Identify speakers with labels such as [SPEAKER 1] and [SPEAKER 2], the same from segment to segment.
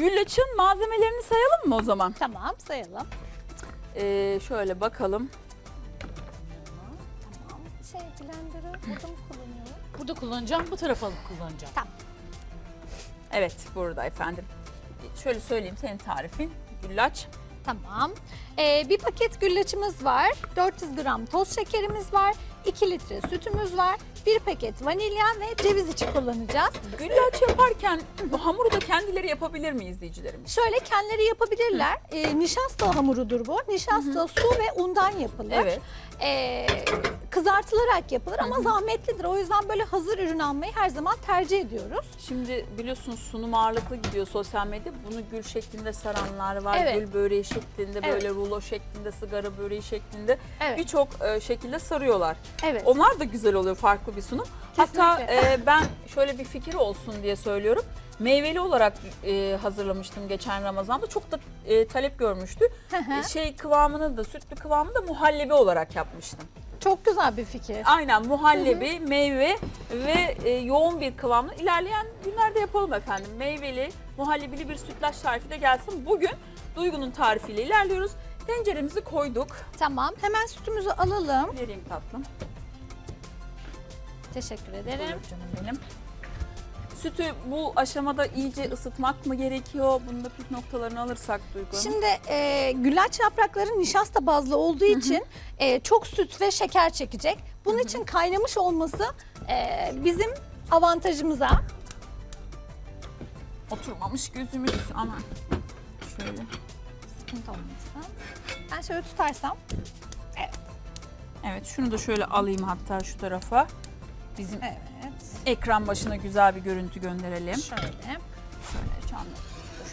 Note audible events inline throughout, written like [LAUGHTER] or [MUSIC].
[SPEAKER 1] Güllaç'ın malzemelerini sayalım mı o zaman?
[SPEAKER 2] Tamam sayalım.
[SPEAKER 1] Ee, şöyle bakalım.
[SPEAKER 2] Tamam. Şey blender'ı burada mı kullanıyorum?
[SPEAKER 3] Burada kullanacağım, bu tarafa alıp kullanacağım.
[SPEAKER 1] Evet burada efendim. Şöyle söyleyeyim senin tarifin. Güllaç.
[SPEAKER 2] Tamam. Ee, bir paket güllaçımız var. 400 gram toz şekerimiz var. 2 litre sütümüz var. Bir paket vanilya ve ceviz içi kullanacağız.
[SPEAKER 1] Güllaç yaparken bu hamuru da kendileri yapabilir mi izleyicilerimiz?
[SPEAKER 2] Şöyle kendileri yapabilirler. Ee, nişasta hamurudur bu. Nişasta, su ve undan yapılır.
[SPEAKER 1] Evet.
[SPEAKER 2] Ee, kızartılarak yapılır ama zahmetlidir. O yüzden böyle hazır ürün almayı her zaman tercih ediyoruz.
[SPEAKER 1] Şimdi biliyorsunuz sunum ağırlıklı gidiyor sosyal medya. Bunu gül şeklinde saranlar var.
[SPEAKER 2] Evet.
[SPEAKER 1] Gül böreği şeklinde,
[SPEAKER 2] Evet.
[SPEAKER 1] böyle rulo şeklinde, sigara böreği şeklinde
[SPEAKER 2] Evet.
[SPEAKER 1] birçok e, şekilde sarıyorlar.
[SPEAKER 2] Evet.
[SPEAKER 1] Onlar da güzel oluyor farklı bir sunum. Hatta
[SPEAKER 2] Kesinlikle.
[SPEAKER 1] e, ben şöyle bir fikir olsun diye söylüyorum. Meyveli olarak e, hazırlamıştım geçen Ramazan'da. Çok da e, talep görmüştü.
[SPEAKER 2] Hı hı.
[SPEAKER 1] şey kıvamını da sütlü kıvamını da muhallebi olarak yapmıştım.
[SPEAKER 2] Çok güzel bir fikir.
[SPEAKER 1] Aynen muhallebi, meyve ve e, yoğun bir kıvamlı. İlerleyen günlerde yapalım efendim. Meyveli, muhallebili bir sütlaç tarifi de gelsin. Bugün Duygu'nun tarifiyle ilerliyoruz. Tenceremizi koyduk.
[SPEAKER 2] Tamam. Hemen sütümüzü alalım.
[SPEAKER 1] Vereyim tatlım.
[SPEAKER 2] Teşekkür ederim.
[SPEAKER 1] Buyur canım benim. Sütü bu aşamada iyice ısıtmak mı gerekiyor? Bunun da püf noktalarını alırsak Duygu Hanım.
[SPEAKER 2] Şimdi e, güllaç yaprakları nişasta bazlı olduğu için e, çok süt ve şeker çekecek. Bunun için kaynamış olması e, bizim avantajımıza.
[SPEAKER 1] Oturmamış gözümüz ama şöyle.
[SPEAKER 2] Sıkıntı olmasın. Ben şöyle tutarsam.
[SPEAKER 1] Evet şunu da şöyle alayım hatta şu tarafa. Bizim
[SPEAKER 2] Evet.
[SPEAKER 1] ekran başına güzel bir görüntü gönderelim.
[SPEAKER 2] Şöyle.
[SPEAKER 1] Şöyle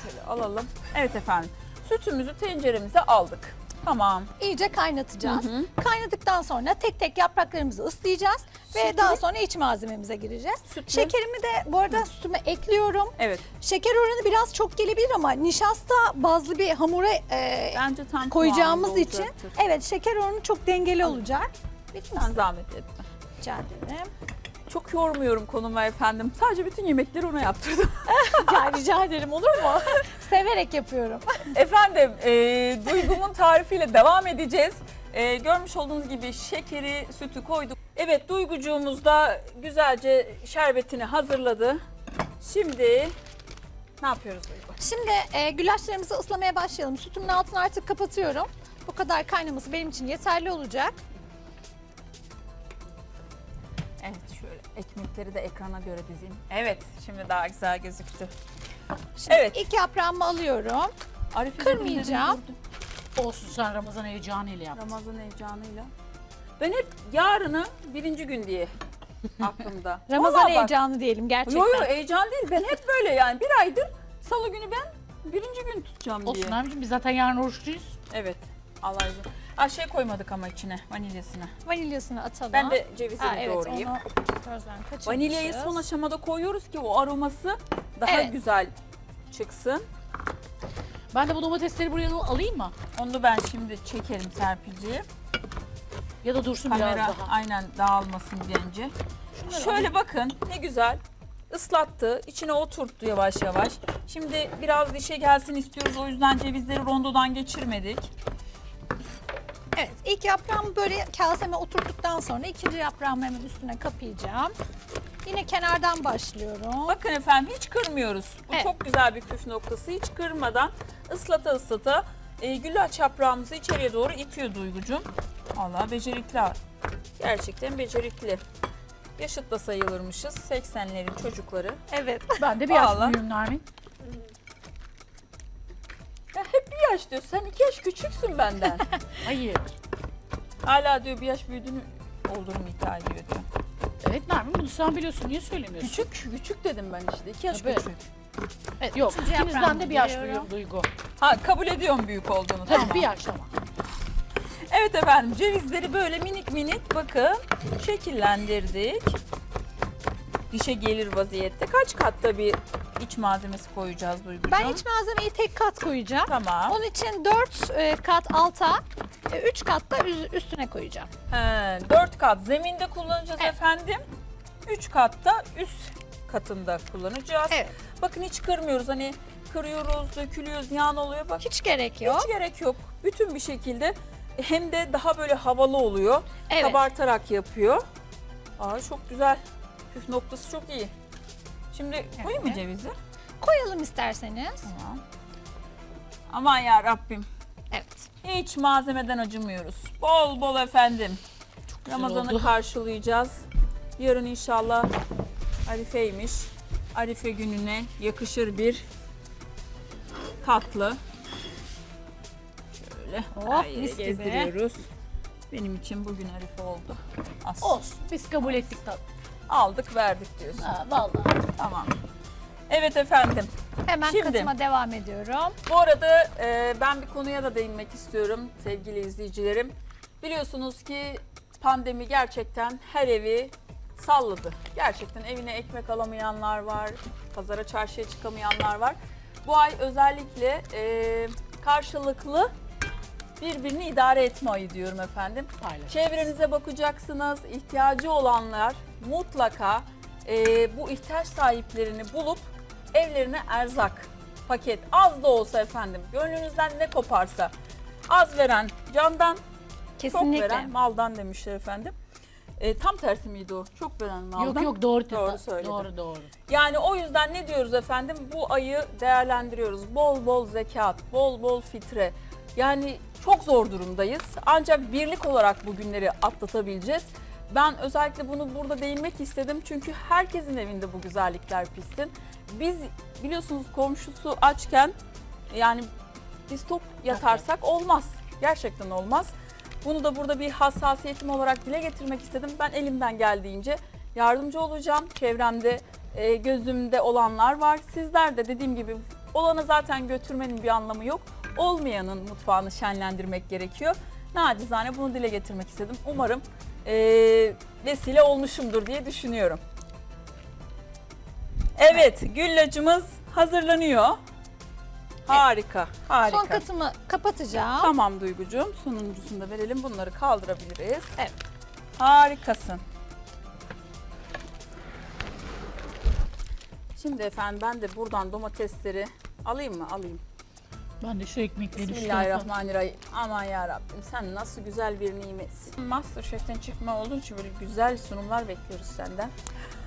[SPEAKER 1] şöyle alalım. Evet efendim. Sütümüzü tenceremize aldık. Tamam.
[SPEAKER 2] İyice kaynatacağız.
[SPEAKER 1] Hı hı.
[SPEAKER 2] Kaynadıktan sonra tek tek yapraklarımızı ıslayacağız ve daha sonra iç malzememize gireceğiz.
[SPEAKER 1] Sütlü.
[SPEAKER 2] Şekerimi de bu arada sütüme ekliyorum.
[SPEAKER 1] Evet.
[SPEAKER 2] Şeker oranı biraz çok gelebilir ama nişasta bazlı bir hamura e,
[SPEAKER 1] Bence tam
[SPEAKER 2] koyacağımız
[SPEAKER 1] kıvamında
[SPEAKER 2] için
[SPEAKER 1] olacaktır.
[SPEAKER 2] evet şeker oranı çok dengeli olacak. Mi?
[SPEAKER 1] Sen zahmet etme.
[SPEAKER 2] Rica ederim.
[SPEAKER 1] Çok yormuyorum konumu efendim. Sadece bütün yemekleri ona yaptırdım. [LAUGHS]
[SPEAKER 2] Ya rica ederim olur mu? [LAUGHS] Severek yapıyorum.
[SPEAKER 1] efendim e, Duygu'mun tarifiyle devam edeceğiz. E, görmüş olduğunuz gibi şekeri, sütü koyduk. Evet Duygucuğumuz da güzelce şerbetini hazırladı. Şimdi ne yapıyoruz Duygu?
[SPEAKER 2] Şimdi e, güllaçlarımızı ıslamaya başlayalım. Sütümün altını artık kapatıyorum. Bu kadar kaynaması benim için yeterli olacak.
[SPEAKER 1] Evet şöyle ekmekleri de ekrana göre dizeyim. Evet şimdi daha güzel gözüktü.
[SPEAKER 2] Şimdi
[SPEAKER 1] Evet.
[SPEAKER 2] ilk yaprağımı alıyorum.
[SPEAKER 1] Arife
[SPEAKER 2] Kırmayacağım.
[SPEAKER 1] dedim.
[SPEAKER 3] Olsun sen Ramazan heyecanıyla yap.
[SPEAKER 1] Ramazan heyecanıyla. Ben hep yarını birinci gün diye [LAUGHS] aklımda.
[SPEAKER 2] Ramazan
[SPEAKER 1] Vallahi bak-
[SPEAKER 2] heyecanı diyelim gerçekten.
[SPEAKER 1] Yok yok heyecan değil. Ben hep böyle yani bir aydır salı günü ben birinci gün tutacağım diye.
[SPEAKER 3] Olsun abicim biz zaten yarın oruçluyuz.
[SPEAKER 1] Evet. Allah izin. Ha şey koymadık ama içine vanilyasını.
[SPEAKER 2] Vanilyasını atalım.
[SPEAKER 1] Ben de cevizini
[SPEAKER 2] Ha, evet,
[SPEAKER 1] doğrayayım.
[SPEAKER 2] onu gözden kaçırmışız.
[SPEAKER 1] Vanilyayı son aşamada koyuyoruz ki o aroması daha
[SPEAKER 2] Evet.
[SPEAKER 1] güzel çıksın.
[SPEAKER 3] Ben de bu domatesleri buraya alayım mı?
[SPEAKER 1] Onu ben şimdi çekerim Serpilciğim.
[SPEAKER 3] Ya da dursun
[SPEAKER 1] Kamera
[SPEAKER 3] biraz daha.
[SPEAKER 1] aynen dağılmasın bence. Şöyle bakın ne güzel ıslattı, içine oturttu yavaş yavaş. Şimdi biraz dişe gelsin istiyoruz o yüzden cevizleri rondodan geçirmedik.
[SPEAKER 2] Evet ilk yaprağımı böyle kaseme oturttuktan sonra ikinci yaprağımı hemen üstüne kapayacağım. Yine kenardan başlıyorum.
[SPEAKER 1] Bakın efendim hiç kırmıyoruz. Bu
[SPEAKER 2] Evet.
[SPEAKER 1] çok güzel bir püf noktası. Hiç kırmadan ıslata ıslata e, güllaç yaprağımızı içeriye doğru itiyor Duygucuğum. Allah becerikli. Gerçekten becerikli. Yaşıt da sayılırmışız. 80'lerin çocukları.
[SPEAKER 2] Evet. [LAUGHS]
[SPEAKER 3] Ben de bir yaş
[SPEAKER 1] Vallahi.
[SPEAKER 3] büyüğüm Nermin.
[SPEAKER 1] Ya hep bir yaş diyorsun. Sen iki yaş küçüksün benden. [LAUGHS]
[SPEAKER 3] Hayır.
[SPEAKER 1] Hala diyor bir yaş büyüdüğünü olduğumu iddia ediyor diyor.
[SPEAKER 3] Evet Nermin bunu sen biliyorsun. Niye söylemiyorsun?
[SPEAKER 1] Küçük, küçük dedim ben işte. iki yaş
[SPEAKER 3] Tabii.
[SPEAKER 1] küçük.
[SPEAKER 2] Evet
[SPEAKER 3] Yok
[SPEAKER 2] üçüncü
[SPEAKER 3] ikinizden
[SPEAKER 2] yaprağımı
[SPEAKER 3] de bir yaş Duygu.
[SPEAKER 1] Ha kabul ediyorum büyük olduğunu.
[SPEAKER 3] Tabii
[SPEAKER 1] Tamam.
[SPEAKER 3] bir yaş ama.
[SPEAKER 1] Evet efendim cevizleri böyle minik minik bakın şekillendirdik. Dişe gelir vaziyette. Kaç katta bir iç malzemesi koyacağız Duygucuğum?
[SPEAKER 2] Ben iç malzemeyi tek kat koyacağım.
[SPEAKER 1] Tamam.
[SPEAKER 2] Onun için 4 kat alta, 3 kat da üz- üstüne koyacağım.
[SPEAKER 1] He, 4 kat zeminde kullanacağız
[SPEAKER 2] Evet.
[SPEAKER 1] efendim. 3 katta üst katında kullanacağız.
[SPEAKER 2] Evet.
[SPEAKER 1] Bakın hiç kırmıyoruz. Hani kırıyoruz, dökülüyor, ziyan oluyor. Bak
[SPEAKER 2] Hiç gerek yok.
[SPEAKER 1] hiç gerek yok. Bütün bir şekilde hem de daha böyle havalı oluyor.
[SPEAKER 2] Evet.
[SPEAKER 1] Kabartarak yapıyor. Aa çok güzel. Püf noktası çok iyi. Şimdi koyayım mı
[SPEAKER 2] Evet.
[SPEAKER 1] cevizi?
[SPEAKER 2] Koyalım isterseniz.
[SPEAKER 1] Tamam. Aman ya Rabbim.
[SPEAKER 2] Evet.
[SPEAKER 1] Hiç malzemeden acımıyoruz. Bol bol efendim. Ramazan'ı karşılayacağız. Yarın inşallah Arife'ymiş. Arife gününe yakışır bir tatlı. Şöyle
[SPEAKER 2] Oh,
[SPEAKER 1] her yere
[SPEAKER 2] mis gibi.
[SPEAKER 1] gezdiriyoruz. Benim için bugün Arife oldu. As.
[SPEAKER 3] Olsun. Biz kabul ettik tabii.
[SPEAKER 1] Aldık verdik diyorsun.
[SPEAKER 3] Ha, vallahi.
[SPEAKER 1] Tamam. Evet efendim.
[SPEAKER 2] Hemen
[SPEAKER 1] Şimdi.
[SPEAKER 2] katıma devam ediyorum.
[SPEAKER 1] Bu arada e, ben bir konuya da değinmek istiyorum sevgili izleyicilerim. Biliyorsunuz ki pandemi gerçekten her evi salladı. Gerçekten evine ekmek alamayanlar var, pazara çarşıya çıkamayanlar var. Bu ay özellikle e, karşılıklı birbirini idare etme ayı diyorum efendim.
[SPEAKER 3] Paylaş.
[SPEAKER 1] Çevrenize bakacaksınız. ihtiyacı olanlar mutlaka e, bu ihtiyaç sahiplerini bulup evlerine erzak, paket az da olsa efendim gönlünüzden ne koparsa az veren candan,
[SPEAKER 2] Kesinlikle.
[SPEAKER 1] çok veren maldan demişler efendim. E, tam tersi miydi o? Çok veren maldan.
[SPEAKER 3] Yok yok doğru.
[SPEAKER 1] Doğru söyledin.
[SPEAKER 3] Doğru doğru.
[SPEAKER 1] Yani o yüzden ne diyoruz efendim? Bu ayı değerlendiriyoruz. Bol bol zekat, bol bol fitre. Yani çok zor durumdayız. Ancak birlik olarak bu günleri atlatabileceğiz. Ben özellikle bunu burada değinmek istedim. Çünkü herkesin evinde bu güzellikler pişsin. Biz biliyorsunuz komşusu açken yani biz tok yatarsak olmaz. Gerçekten olmaz. Bunu da burada bir hassasiyetim olarak dile getirmek istedim. Ben elimden geldiğince yardımcı olacağım. Çevremde e, gözümde olanlar var. Sizler de dediğim gibi olana zaten götürmenin bir anlamı yok. Olmayanın mutfağını şenlendirmek gerekiyor. Nacizane bunu dile getirmek istedim. Umarım e, vesile olmuşumdur diye düşünüyorum. Evet, güllacımız hazırlanıyor. Harika, harika.
[SPEAKER 2] Son katımı kapatacağım.
[SPEAKER 1] Tamam Duygucuğum, sonuncusunu da verelim. Bunları kaldırabiliriz.
[SPEAKER 2] Evet.
[SPEAKER 1] Harikasın. Şimdi efendim ben de buradan domatesleri alayım mı? Alayım.
[SPEAKER 3] Ben de şu ekmekleri
[SPEAKER 1] Bismillahirrahmanirrahim. Aman ya Rabbim sen nasıl güzel bir nimetsin. Masterchef'ten çıkma olduğu için böyle güzel sunumlar bekliyoruz senden.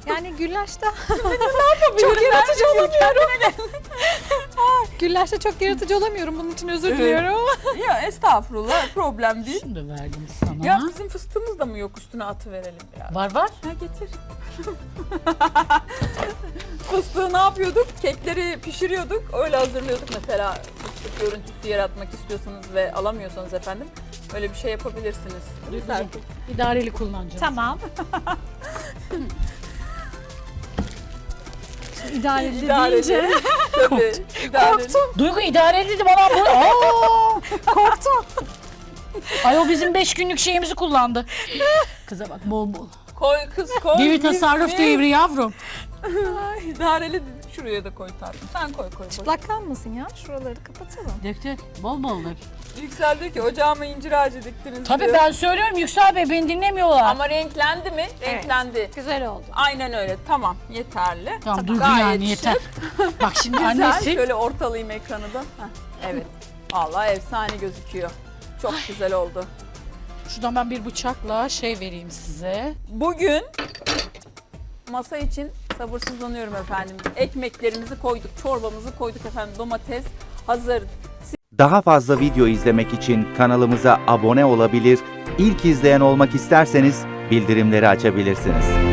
[SPEAKER 2] Yani güllaçta [LAUGHS] çok yaratıcı olamıyorum. [LAUGHS] güllaçta çok yaratıcı olamıyorum. Bunun için özür diliyorum. [LAUGHS]
[SPEAKER 1] ya estağfurullah problem değil.
[SPEAKER 3] Şunu da verdim sana.
[SPEAKER 1] Ya bizim fıstığımız da mı yok üstüne atı verelim biraz.
[SPEAKER 3] Var var.
[SPEAKER 1] Ha getir. Fıstığı ne yapıyorduk? Kekleri pişiriyorduk. Öyle hazırlıyorduk. Mesela fıstık görüntüsü yaratmak istiyorsanız ve alamıyorsanız efendim öyle bir şey yapabilirsiniz. Serpil?
[SPEAKER 3] İdareli kullanacağım.
[SPEAKER 2] Tamam. İdare
[SPEAKER 1] İdareli.
[SPEAKER 2] deyince [LAUGHS]
[SPEAKER 1] Tabii. idareli.
[SPEAKER 3] Duygu idareli dedi bana bu. [LAUGHS] Aa!
[SPEAKER 2] korktum.
[SPEAKER 3] Ay o bizim 5 günlük şeyimizi kullandı. Kıza bak bol bol.
[SPEAKER 1] Koy kız koy.
[SPEAKER 3] Devi
[SPEAKER 1] mis,
[SPEAKER 3] tasarruf devri yavrum. [LAUGHS]
[SPEAKER 1] İdareli şuraya da koy tatlım. Sen koy koy koy.
[SPEAKER 2] Çıplak kalmasın ya. Şuraları kapatalım.
[SPEAKER 3] Dök dök. Bol bol dök.
[SPEAKER 1] Yüksel diyor ki ocağıma incir ağacı diktiniz
[SPEAKER 3] Tabii
[SPEAKER 1] diyor.
[SPEAKER 3] ben söylüyorum Yüksel Bey beni dinlemiyorlar.
[SPEAKER 1] Ama renklendi mi? Renklendi.
[SPEAKER 2] Güzel oldu.
[SPEAKER 1] Aynen öyle. Tamam. Yeterli.
[SPEAKER 3] Tamam Duygu
[SPEAKER 1] gayet
[SPEAKER 3] yani yeter. [LAUGHS] Bak şimdi [LAUGHS]
[SPEAKER 1] Güzel.
[SPEAKER 3] annesi
[SPEAKER 1] Şöyle ortalayayım ekranı da. Heh, evet. Vallahi efsane gözüküyor. Çok güzel oldu.
[SPEAKER 3] şuradan ben bir bıçakla şey vereyim size.
[SPEAKER 1] Bugün masa için sabırsızlanıyorum efendim. Ekmeklerimizi koyduk, çorbamızı koyduk efendim. Domates hazır.
[SPEAKER 4] Daha fazla video izlemek için kanalımıza abone olabilir, ilk izleyen olmak isterseniz bildirimleri açabilirsiniz.